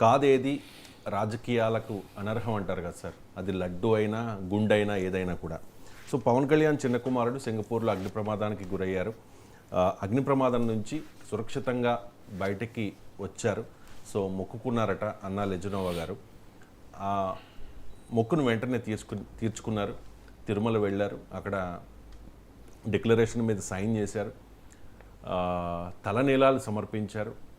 కాదేది రాజకీయాలకు అనర్హం అంటారు కదా సార్? అది లడ్డు అయినా గుండైనా ఏదైనా కూడా. సో పవన్ కళ్యాణ్ చిన్న కుమారుడు సింగపూర్లో అగ్ని ప్రమాదానికి గురయ్యారు. అగ్ని ప్రమాదం నుంచి సురక్షితంగా బయటికి వచ్చారు. సో మొక్కుకున్నారట అన్నా లెజనోవా గారు. ఆ మొక్కును వెంటనే తీసుకు తీర్చుకున్నారు. తిరుమల వెళ్ళారు. అక్కడ డిక్లరేషన్ మీద సైన్ చేశారు. ఆ, తలనీలాలు సమర్పించారు.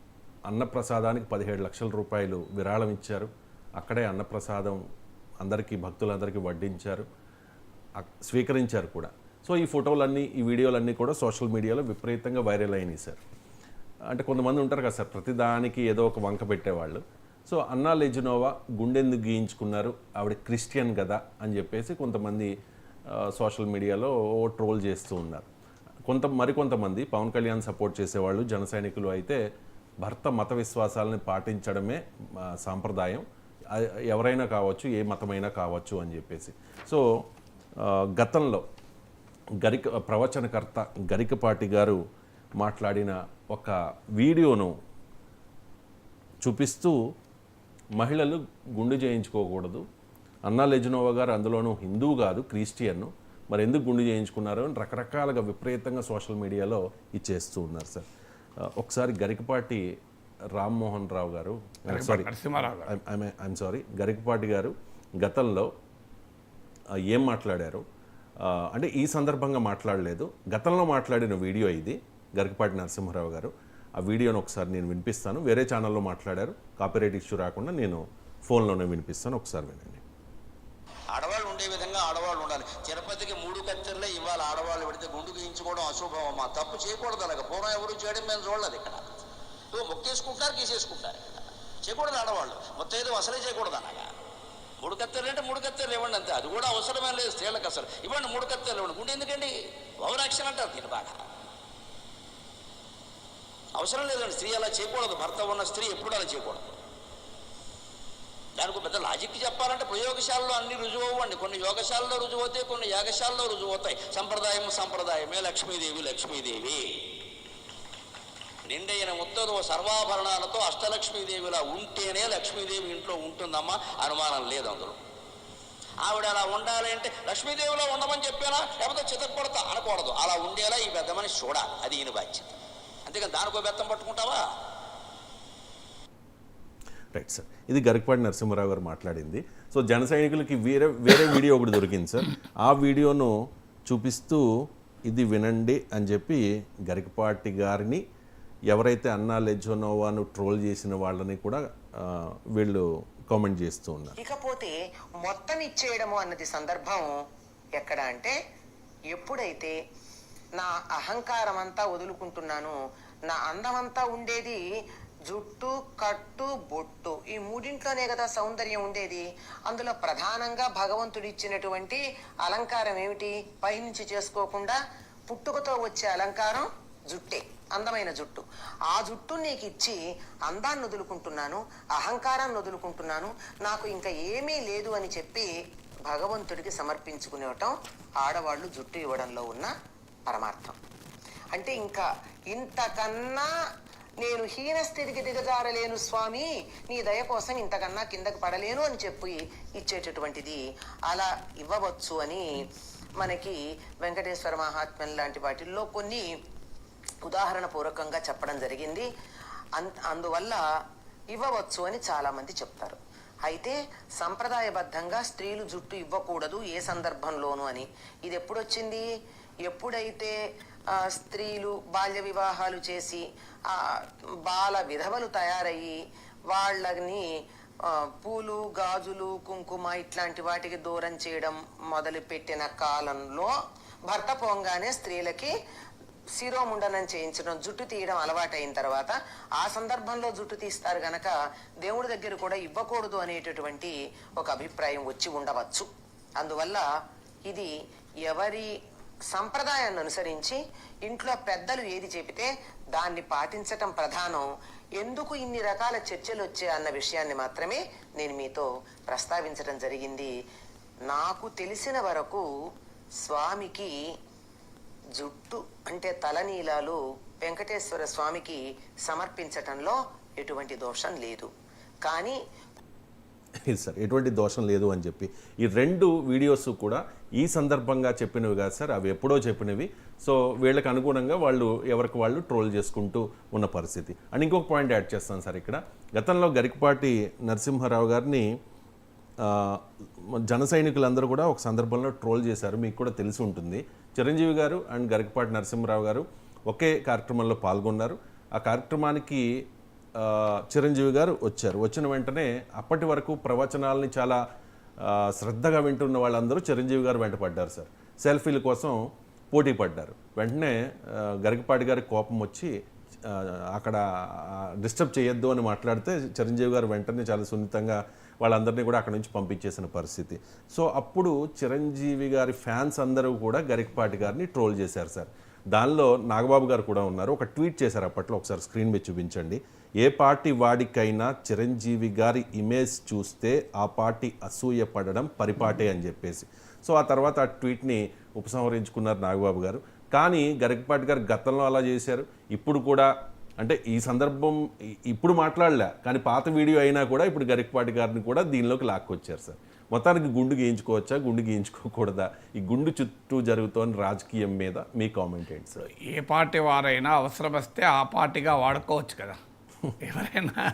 అన్నప్రసాదానికి పదిహేడు లక్షల రూపాయలు విరాళం ఇచ్చారు. అక్కడే అన్నప్రసాదం అందరికీ భక్తులందరికీ వడ్డించారు. స్వీకరించారు కూడా. సో ఈ ఫోటోలన్నీ ఈ వీడియోలన్నీ కూడా సోషల్ మీడియాలో విపరీతంగా వైరల్ అయినాయి సార్. అంటే కొంతమంది ఉంటారు కదా సార్ ప్రతిదానికి ఏదో ఒక వంక పెట్టేవాళ్ళు. సో అన్నా లెజినోవా గుండెందుకు గీయించుకున్నారు? ఆవిడ క్రిస్టియన్ కదా అని చెప్పేసి కొంతమంది సోషల్ మీడియాలో ట్రోల్ చేస్తూ ఉన్నారు. కొంత మరికొంతమంది పవన్ కళ్యాణ్ సపోర్ట్ చేసేవాళ్ళు జన సైనికులు అయితే భర్త మత విశ్వాసాలని పాటించడమే సాంప్రదాయం. ఎవరైనా కావచ్చు ఏ మతమైనా కావచ్చు అని చెప్పేసి. సో గతంలో గరిక ప్రవచనకర్త గరికపాటి గారు మాట్లాడిన ఒక వీడియోను చూపిస్తూ మహిళలు గుండు చేయించుకోకూడదు అన్నా లెజినోవా గారు అందులోనూ హిందూ కాదు క్రిస్టియన్ మరి ఎందుకు గుండు చేయించుకున్నారు అని రకరకాలుగా విపరీతంగా సోషల్ మీడియాలో ఇచ్చేస్తూ ఉన్నారు సార్. ఒకసారి గరికపాటి రామ్మోహన్ రావు గారు సారీ ఐఎమ్ సారీ గరికపాటి గారు గతంలో ఏం మాట్లాడారు? అంటే ఈ సందర్భంగా మాట్లాడలేదు. గతంలో మాట్లాడిన వీడియో ఇది గరికపాటి నరసింహారావు గారు. ఆ వీడియోను ఒకసారి నేను వినిపిస్తాను. వేరే ఛానల్లో మాట్లాడారు. కాపీరైట్ ఇష్యూ రాకుండా నేను ఫోన్లోనే వినిపిస్తాను. ఒకసారి వినండి. ఉండే విధంగా ఆడవాళ్ళు ఉండాలి. తిరుపతికి మూడు కత్తెరలే ఇవాళ ఆడవాళ్ళు పెడితే గుండు గీయించుకోవడం అశుభం తప్పు చేయకూడదు అలాగ. పూర్వం ఎవరు చేయడం మేము చూడలేదు ఇక్కడ. మొక్కేసుకుంటారు గీసేసుకుంటారు ఇక్కడ. చేయకూడదు ఆడవాళ్ళు. మొత్తం ఏదో అసలే చేయకూడదు అలాగా. మూడు కత్తెరలు అంటే మూడు కత్తెరలు ఇవ్వండి అంతే. అది కూడా అవసరమే లేదు. స్త్రీలకు అసలు. ఇవ్వండి మూడు కత్తెరలు ఇవ్వండి. గుండె ఎందుకండి? ఓవర్ యాక్షన్ అంటారు దీని బాగా. అవసరం లేదండి. స్త్రీ అలా చేయకూడదు. భర్త ఉన్న స్త్రీ ఎప్పుడు అలా చేయకూడదు. దానికి పెద్ద లాజిక్ చెప్పాలంటే ప్రయోగశాలలో అన్ని రుజువు అవ్వండి కొన్ని యోగశాలలో రుజువు అవుతాయి కొన్ని యాగశాలలో రుజువు అవుతాయి సంప్రదాయం సంప్రదాయమే లక్ష్మీదేవి లక్ష్మీదేవి. నిండైన ముత్తదు సర్వాభరణాలతో అష్టలక్ష్మీదేవిలా ఉంటేనే లక్ష్మీదేవి ఇంట్లో ఉంటుందమ్మా అనుమానం లేదు అందులో. ఆవిడ అలా ఉండాలి అంటే లక్ష్మీదేవిలో ఉండమని చెప్పానా? లేకపోతే చితక్కొడతా అనకూడదు. అలా ఉండేలా ఈ పెద్ద మనిషి చూడాలి. అది ఈయన బాధ్యత. అంతేకాని దానికో బెత్తం పట్టుకుంటావా? రైట్ సార్ ఇది గరికపాటి నరసింహారావు గారు మాట్లాడింది. సో జన సైనికులకి వేరే వేరే వీడియో ఒకటి దొరికింది సార్ ఆ వీడియోను చూపిస్తూ ఇది వినండి అని చెప్పి గరికపాటి గారిని ఎవరైతే అన్నా లెజోనోవాను ట్రోల్ చేసిన వాళ్ళని కూడా వీళ్ళు కామెంట్ చేస్తూ ఉన్నారు. ఇకపోతే మొత్తం ఇచ్చేయడము అన్నది సందర్భం ఎక్కడ అంటే ఎప్పుడైతే నా అహంకారం అంతా వదులుకుంటున్నాను నా అందమంతా ఉండేది జుట్టు కట్టు బొట్టు ఈ మూడింట్లోనే కదా సౌందర్యం ఉండేది. అందులో ప్రధానంగా భగవంతుడు ఇచ్చినటువంటి అలంకారం ఏమిటి? పైనుంచి చేసుకోకుండా పుట్టుకతో వచ్చే అలంకారం జుట్టే అందమైన జుట్టు. ఆ జుట్టు నీకు ఇచ్చి అందాన్ని వదులుకుంటున్నాను అహంకారాన్ని వదులుకుంటున్నాను నాకు ఇంకా ఏమీ లేదు అని చెప్పి భగవంతుడికి సమర్పించుకునేవటం ఆడవాళ్ళు జుట్టు ఇవ్వడంలో ఉన్న పరమార్థం. అంటే ఇంకా ఇంతకన్నా నేను హీన స్థితికి దిగజారలేను స్వామి. నీ దయ కోసం ఇంతకన్నా కిందకి పడలేను అని చెప్పి ఇచ్చేటటువంటిది అలా ఇవ్వవచ్చు అని మనకి వెంకటేశ్వర మహాత్మ్యం లాంటి వాటిల్లో కొన్ని ఉదాహరణ పూర్వకంగా చెప్పడం జరిగింది. అన్ అందువల్ల ఇవ్వవచ్చు అని చాలామంది చెప్తారు. అయితే సంప్రదాయబద్ధంగా స్త్రీలు జుట్టు ఇవ్వకూడదు ఏ సందర్భంలోనూ అని. ఇది ఎప్పుడొచ్చింది? ఎప్పుడైతే స్త్రీలు బాల్య వివాహాలు చేసి బాల విధవలు తయారయ్యి వాళ్ళని పూలు గాజులు కుంకుమ ఇట్లాంటి వాటికి దూరం చేయడం మొదలుపెట్టిన కాలంలో భర్త పోంగానే స్త్రీలకి శిరోముండనం చేయించడం జుట్టు తీయడం అలవాటైన తర్వాత ఆ సందర్భంలో జుట్టు తీస్తారు గనక దేవుడి దగ్గర కూడా ఇవ్వకూడదు అనేటటువంటి ఒక అభిప్రాయం వచ్చి ఉండవచ్చు. అందువల్ల ఇది ఎవరి సంప్రదాయాన్ని అనుసరించి ఇంట్లో పెద్దలు ఏది చెబితే దాన్ని పాటించటం ప్రధానం. ఎందుకు ఇన్ని రకాల చర్చలు వచ్చాయి అన్న విషయాన్ని మాత్రమే నేను మీతో ప్రస్తావించడం జరిగింది. నాకు తెలిసిన వరకు స్వామికి జుట్టు అంటే తలనీలాలు వెంకటేశ్వర స్వామికి సమర్పించటంలో ఎటువంటి దోషం లేదు. కానీ ఇది సార్ ఎటువంటి దోషం లేదు అని చెప్పి. ఈ రెండు వీడియోస్ కూడా ఈ సందర్భంగా చెప్పినవి కాదు సార్ అవి ఎప్పుడో చెప్పినవి. సో వీళ్ళకి అనుగుణంగా వాళ్ళు ఎవరికి వాళ్ళు ట్రోల్ చేసుకుంటూ ఉన్న పరిస్థితి. అండ్ ఇంకొక పాయింట్ యాడ్ చేస్తాను సార్ ఇక్కడ. గతంలో గరికపాటి నరసింహారావు గారిని జన సైనికులందరూ కూడా ఒక సందర్భంలో ట్రోల్ చేశారు. మీకు కూడా తెలిసి ఉంటుంది. చిరంజీవి గారు అండ్ గరికపాటి నరసింహారావు గారు ఒకే కార్యక్రమంలో పాల్గొన్నారు. ఆ కార్యక్రమానికి చిరంజీవి గారు వచ్చారు. వచ్చిన వెంటనే అప్పటి వరకు ప్రవచనాలని చాలా శ్రద్ధగా వింటున్న వాళ్ళందరూ చిరంజీవి గారు వెంటపడ్డారు సార్. సెల్ఫీల కోసం పోటీ పడ్డారు. వెంటనే గరికపాటి గారి కోపం వచ్చి అక్కడ డిస్టర్బ్ చేయొద్దు అని మాట్లాడితే చిరంజీవి గారు వెంటనే చాలా సున్నితంగా వాళ్ళందరినీ కూడా అక్కడ నుంచి పంపించేసిన పరిస్థితి. సో అప్పుడు చిరంజీవి గారి ఫ్యాన్స్ అందరూ కూడా గరికపాటి గారిని ట్రోల్ చేశారు సార్. దానిలో నాగబాబు గారు కూడా ఉన్నారు. ఒక ట్వీట్ చేశారు అప్పట్లో. ఒకసారి స్క్రీన్ మీద చూపించండి. ఏ పార్టీ వాడికైనా చిరంజీవి గారి ఇమేజ్ చూస్తే ఆ పార్టీ అసూయ పడడం పరిపాటే అని చెప్పేసి. సో ఆ తర్వాత ఆ ట్వీట్ని ఉపసంహరించుకున్నారు నాగబాబు గారు. కానీ గరికపాటి గారు గతంలో అలా చేశారు. ఇప్పుడు కూడా అంటే ఈ సందర్భం ఇప్పుడు మాట్లాడలే. కానీ పాత వీడియో అయినా కూడా ఇప్పుడు గరికపాటి గారిని కూడా దీనిలోకి లాక్కొచ్చారు సార్. మొత్తానికి గుండు గీయించుకోవచ్చా? గుండు గీయించుకోకూడదా? ఈ గుండు చుట్టూ జరుగుతున్న రాజకీయం మీద మీ కామెంట్ ఏంటి సార్? ఏ పార్టీ వారైనా అవసరం వస్తే ఆ పార్టీగా వాడుకోవచ్చు కదా. ఎవరైనా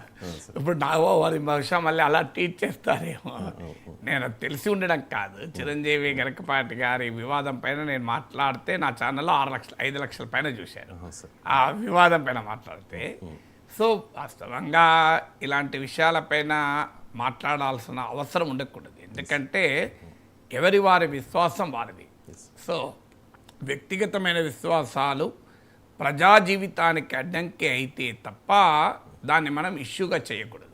ఇప్పుడు నాగో వారి బహుశా మళ్ళీ అలా ట్వీట్ చేస్తారేమో. నేను తెలిసి ఉండడం కాదు. చిరంజీవి గరకపాటి గారి వివాదం పైన నేను మాట్లాడితే నా ఛానల్లో ఆరు లక్షలు ఐదు లక్షల పైన చూశాను ఆ వివాదం పైన మాట్లాడితే సో వాస్తవంగా ఇలాంటి విషయాలపైన మాట్లాడాల్సిన అవసరం ఉండకూడదు. ఎందుకంటే ఎవరి వారి విశ్వాసం వారిది. సో వ్యక్తిగతమైన విశ్వాసాలు ప్రజా జీవితానికి అడ్డంకి అయితే తప్ప దాన్ని మనం ఇష్యూగా చేయకూడదు.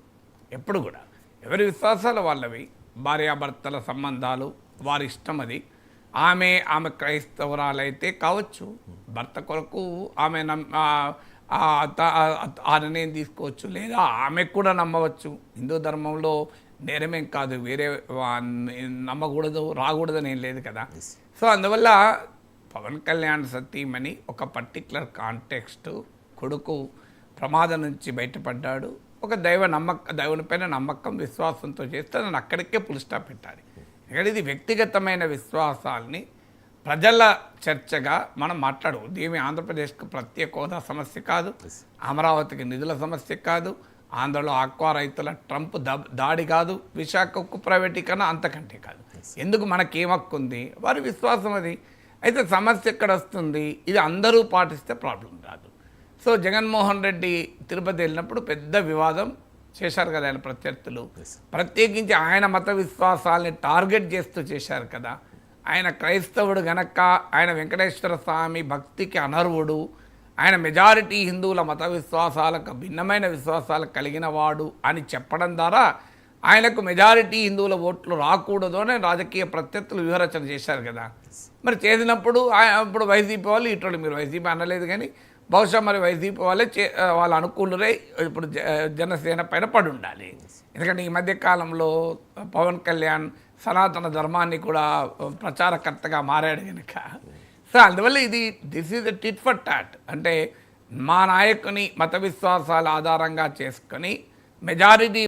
ఎప్పుడు కూడా. ఎవరి విశ్వాసాలు వాళ్ళవి? భార్యాభర్తల సంబంధాలు వారి ఇష్టం అది. ఆమె ఆమె క్రైస్తవురాలైతే కావచ్చు. భర్త కొరకు ఆమె ఆ- నిర్ణయం తీసుకోవచ్చు. లేదా ఆమె కూడా నమ్మవచ్చు. హిందూ ధర్మంలో నేరమేం కాదు. వేరే నమ్మకూడదు రాకూడదని ఏం లేదు కదా. సో అందువల్ల పవన్ కళ్యాణ్ సతీమణి ఒక పర్టికులర్ కాంటెక్స్ట్ కొడుకు ప్రమాదం నుంచి బయటపడ్డాడు. ఒక దైవ నమ్మక దేవుని పైన నమ్మకం విశ్వాసంతో చేస్తే నన్ను అక్కడికే పులి స్టాప్ పెట్టాలి. ఎందుకంటే ఇది వ్యక్తిగతమైన విశ్వాసాల్ని ప్రజల చర్చగా మనం మాట్లాడు దీని ఆంధ్రప్రదేశ్కు ప్రత్యేక హోదా సమస్య కాదు. అమరావతికి నిధుల సమస్య కాదు. ఆంధ్రలో ఆక్వా రైతుల ట్రంప్ దాడి కాదు. విశాఖ ఉక్కు ప్రైవేటీకరణ అంతకంటే కాదు. ఎందుకు మనకేం హక్కు ఉంది వారి విశ్వాసం అది. అయితే సమస్య ఎక్కడ వస్తుంది? ఇది అందరూ పాటిస్తే ప్రాబ్లం రాదు సో జగన్మోహన్ రెడ్డి తిరుపతి వెళ్ళినప్పుడు పెద్ద వివాదం చేశారు కదా ఆయన ప్రత్యర్థులు. ప్రత్యేకించి ఆయన మత విశ్వాసాల్ని టార్గెట్ చేస్తూ చేశారు కదా. ఆయన క్రైస్తవుడు గనక ఆయన వెంకటేశ్వర స్వామి భక్తికి అనర్వుడు ఆయన మెజారిటీ హిందువుల మత విశ్వాసాలకు భిన్నమైన విశ్వాసాలు కలిగిన వాడు అని చెప్పడం ద్వారా ఆయనకు మెజారిటీ హిందువుల ఓట్లు రాకూడదు అని రాజకీయ ప్రత్యర్థులు వ్యూహరచన చేశారు కదా. మరి చేసినప్పుడు ఇప్పుడు వైసీపీ వాళ్ళు ఇటువంటి మీరు వైసీపీ అనలేదు కానీ బహుశా మరి వైసీపీ వాళ్ళే చే వాళ్ళ అనుకూలరే ఇప్పుడు జ- జనసేన పైన పడి ఉండాలి. ఎందుకంటే ఈ మధ్య కాలంలో పవన్ కళ్యాణ్ సనాతన ధర్మాన్ని కూడా ప్రచారకర్తగా మారాడు కనుక. సో అందువల్ల ఇది this is tit for tat అంటే మా నాయకుని మత విశ్వాసాల ఆధారంగా చేసుకొని మెజారిటీ